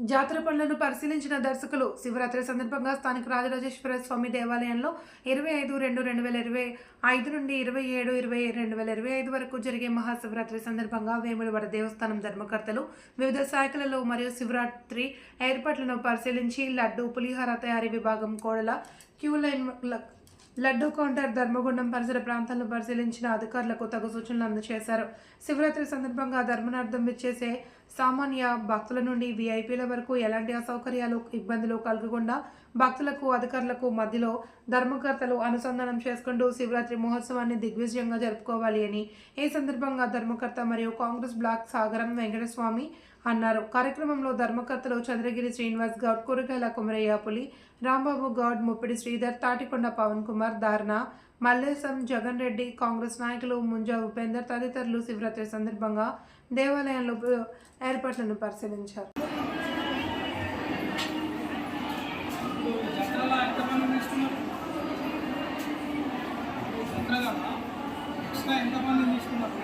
జాతర పనులను పరిశీలించిన దర్శకులు శివరాత్రి సందర్భంగా స్థానిక రాజరాజేశ్వర స్వామి దేవాలయంలో ఇరవై ఐదు రెండు రెండు వేల ఇరవై ఐదు నుండి ఇరవై ఏడు ఇరవై రెండు వేల ఇరవై ఐదు వరకు జరిగే మహాశివరాత్రి సందర్భంగా వేములవాడ దేవస్థానం ధర్మకర్తలు వివిధ శాఖలలో మరియు శివరాత్రి ఏర్పాట్లను పరిశీలించి లడ్డు పులిహార తయారీ విభాగం కోడల క్యూ లైన్ లడ్డూ కౌంటర్ ధర్మగుండం పరిసర ప్రాంతాలను పరిశీలించిన అధికారులకు తగు సూచనలు అందజేశారు. శివరాత్రి సందర్భంగా ధర్మనార్థం విచ్చేసే సామాన్య భక్తుల నుండి వీఐపీల వరకు ఎలాంటి అసౌకర్యాలు ఇబ్బందులు కలగకుండా భక్తులకు అధికారులకు మధ్యలో ధర్మకర్తలు అనుసంధానం చేసుకుంటూ శివరాత్రి మహోత్సవాన్ని దిగ్విజయంగా జరుపుకోవాలి అని ఈ సందర్భంగా ధర్మకర్త మరియు కాంగ్రెస్ బ్లాక్ సాగరం వెంకటస్వామి అన్నారు. కార్యక్రమంలో ధర్మకర్తలు చంద్రగిరి శ్రీనివాస్ గౌడ్ కూరగాయల కుమరయ్య పులి రాంబాబు గౌడ్ ముప్పిడి శ్రీధర్ తాటికొండ పవన్ కుమార్ దారణ మల్లేశం జగన్ రెడ్డి కాంగ్రెస్ నాయకులు ముంజా ఉపేందర్ తదితరులు శివరాత్రి సందర్భంగా దేవాలయంలో ఏర్పాట్లను పరిశీలించారు. ఎంతమంది తీసుకున్నారు